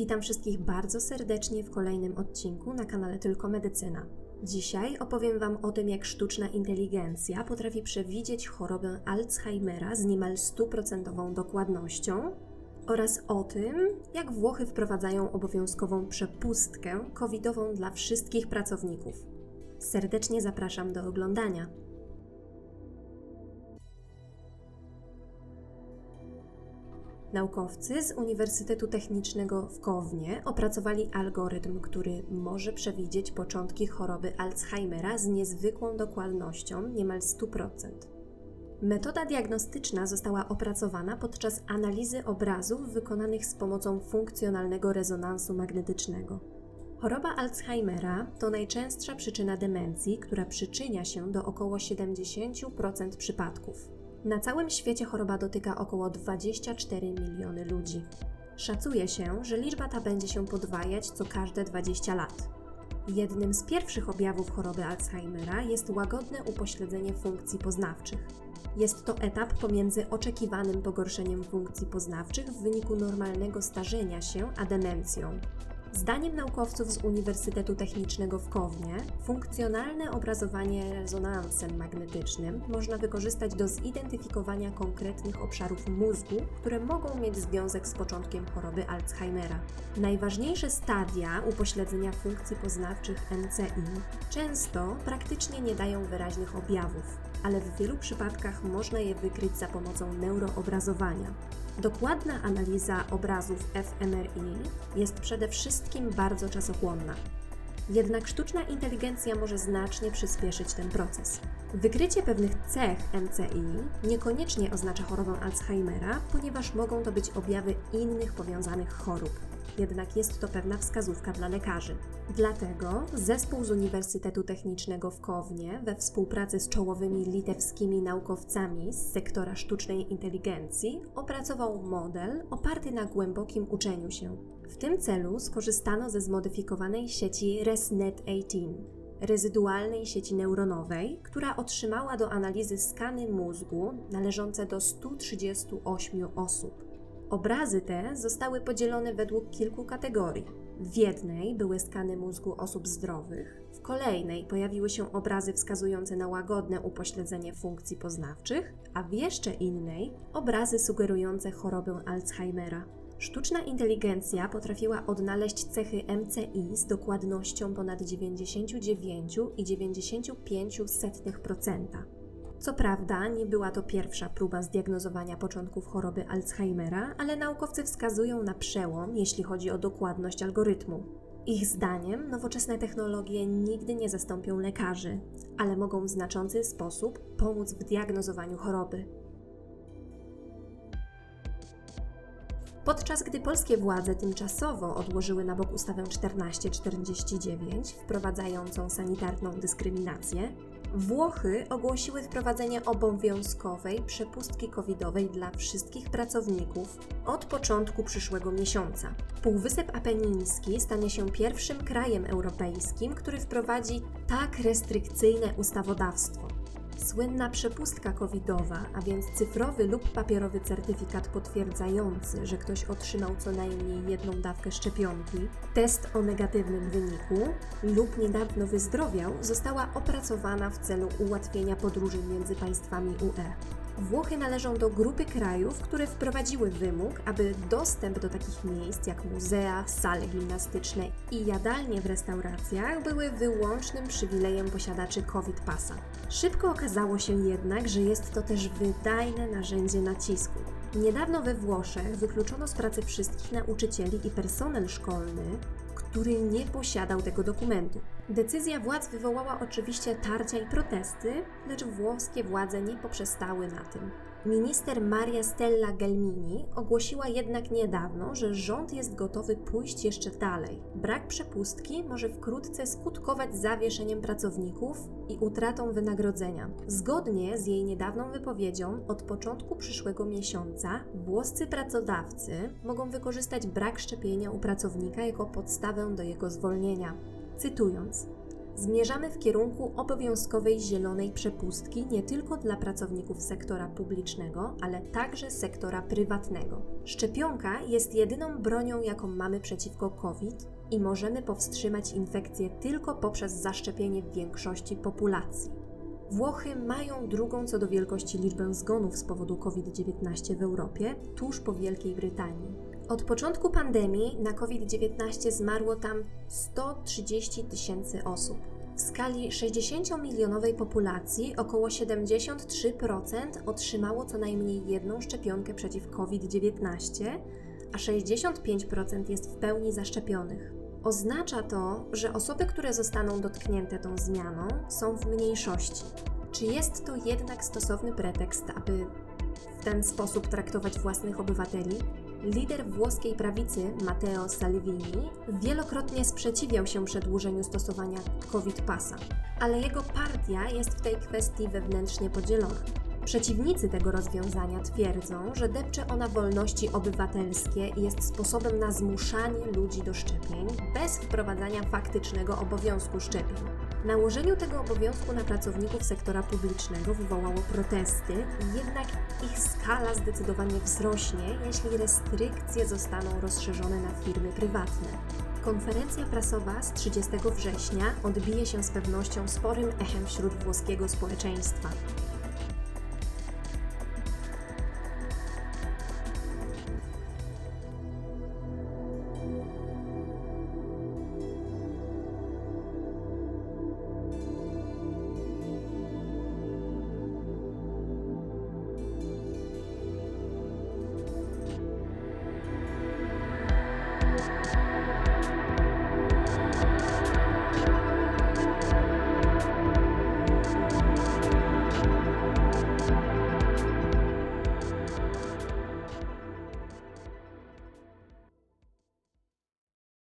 Witam wszystkich bardzo serdecznie w kolejnym odcinku na kanale Tylko Medycyna. Dzisiaj opowiem Wam o tym, jak sztuczna inteligencja potrafi przewidzieć chorobę Alzheimera z niemal stuprocentową dokładnością oraz o tym, jak Włochy wprowadzają obowiązkową przepustkę covidową dla wszystkich pracowników. Serdecznie zapraszam do oglądania. Naukowcy z Uniwersytetu Technicznego w Kownie opracowali algorytm, który może przewidzieć początki choroby Alzheimera z niezwykłą dokładnością niemal 100%. Metoda diagnostyczna została opracowana podczas analizy obrazów wykonanych z pomocą funkcjonalnego rezonansu magnetycznego. Choroba Alzheimera to najczęstsza przyczyna demencji, która przyczynia się do około 70% przypadków. Na całym świecie choroba dotyka około 24 miliony ludzi. Szacuje się, że liczba ta będzie się podwajać co każde 20 lat. Jednym z pierwszych objawów choroby Alzheimera jest łagodne upośledzenie funkcji poznawczych. Jest to etap pomiędzy oczekiwanym pogorszeniem funkcji poznawczych w wyniku normalnego starzenia się a demencją. Zdaniem naukowców z Uniwersytetu Technicznego w Kownie, funkcjonalne obrazowanie rezonansem magnetycznym można wykorzystać do zidentyfikowania konkretnych obszarów mózgu, które mogą mieć związek z początkiem choroby Alzheimera. Najważniejsze stadia upośledzenia funkcji poznawczych MCI często praktycznie nie dają wyraźnych objawów, ale w wielu przypadkach można je wykryć za pomocą neuroobrazowania. Dokładna analiza obrazów fMRI jest przede wszystkim bardzo czasochłonna. Jednak sztuczna inteligencja może znacznie przyspieszyć ten proces. Wykrycie pewnych cech MCI niekoniecznie oznacza chorobę Alzheimera, ponieważ mogą to być objawy innych powiązanych chorób jednak jest to pewna wskazówka dla lekarzy. Dlatego zespół z Uniwersytetu Technicznego w Kownie we współpracy z czołowymi litewskimi naukowcami z sektora sztucznej inteligencji opracował model oparty na głębokim uczeniu się. W tym celu skorzystano ze zmodyfikowanej sieci ResNet-18, rezydualnej sieci neuronowej, która otrzymała do analizy skany mózgu należące do 138 osób. Obrazy te zostały podzielone według kilku kategorii. W jednej były skany mózgu osób zdrowych, w kolejnej pojawiły się obrazy wskazujące na łagodne upośledzenie funkcji poznawczych, a w jeszcze innej obrazy sugerujące chorobę Alzheimera. Sztuczna inteligencja potrafiła odnaleźć cechy MCI z dokładnością ponad 99,95%. Co prawda, nie była to pierwsza próba zdiagnozowania początków choroby Alzheimera, ale naukowcy wskazują na przełom, jeśli chodzi o dokładność algorytmu. Ich zdaniem nowoczesne technologie nigdy nie zastąpią lekarzy, ale mogą w znaczący sposób pomóc w diagnozowaniu choroby. Podczas gdy polskie władze tymczasowo odłożyły na bok ustawę 1449, wprowadzającą sanitarną dyskryminację, Włochy ogłosiły wprowadzenie obowiązkowej przepustki covidowej dla wszystkich pracowników od początku przyszłego miesiąca. Półwysep Apeniński stanie się pierwszym krajem europejskim, który wprowadzi tak restrykcyjne ustawodawstwo. Słynna przepustka covidowa, a więc cyfrowy lub papierowy certyfikat potwierdzający, że ktoś otrzymał co najmniej jedną dawkę szczepionki, test o negatywnym wyniku lub niedawno wyzdrowiał, została opracowana w celu ułatwienia podróży między państwami UE. Włochy należą do grupy krajów, które wprowadziły wymóg, aby dostęp do takich miejsc jak muzea, sale gimnastyczne i jadalnie w restauracjach były wyłącznym przywilejem posiadaczy COVID Pasa. Szybko okazało się jednak, że jest to też wydajne narzędzie nacisku. Niedawno we Włoszech wykluczono z pracy wszystkich nauczycieli i personel szkolny, który nie posiadał tego dokumentu. Decyzja władz wywołała oczywiście tarcia i protesty, lecz włoskie władze nie poprzestały na tym. Minister Maria Stella Gelmini ogłosiła jednak niedawno, że rząd jest gotowy pójść jeszcze dalej. Brak przepustki może wkrótce skutkować zawieszeniem pracowników i utratą wynagrodzenia. Zgodnie z jej niedawną wypowiedzią, od początku przyszłego miesiąca włoscy pracodawcy mogą wykorzystać brak szczepienia u pracownika jako podstawę do jego zwolnienia. Cytując: Zmierzamy w kierunku obowiązkowej zielonej przepustki nie tylko dla pracowników sektora publicznego, ale także sektora prywatnego. Szczepionka jest jedyną bronią, jaką mamy przeciwko COVID i możemy powstrzymać infekcję tylko poprzez zaszczepienie większości populacji. Włochy mają drugą co do wielkości liczbę zgonów z powodu COVID-19 w Europie, tuż po Wielkiej Brytanii. Od początku pandemii na COVID-19 zmarło tam 130 tysięcy osób. W skali 60-milionowej populacji około 73% otrzymało co najmniej jedną szczepionkę przeciw COVID-19, a 65% jest w pełni zaszczepionych. Oznacza to, że osoby, które zostaną dotknięte tą zmianą, są w mniejszości. Czy jest to jednak stosowny pretekst, aby w ten sposób traktować własnych obywateli? Lider włoskiej prawicy Matteo Salvini wielokrotnie sprzeciwiał się przedłużeniu stosowania COVID pasa, ale jego partia jest w tej kwestii wewnętrznie podzielona. Przeciwnicy tego rozwiązania twierdzą, że depcze ona wolności obywatelskie i jest sposobem na zmuszanie ludzi do szczepień bez wprowadzania faktycznego obowiązku szczepień. Nałożeniu tego obowiązku na pracowników sektora publicznego wywołało protesty, jednak ich skala zdecydowanie wzrośnie, jeśli restrykcje zostaną rozszerzone na firmy prywatne. Konferencja prasowa z 30 września odbije się z pewnością sporym echem wśród włoskiego społeczeństwa.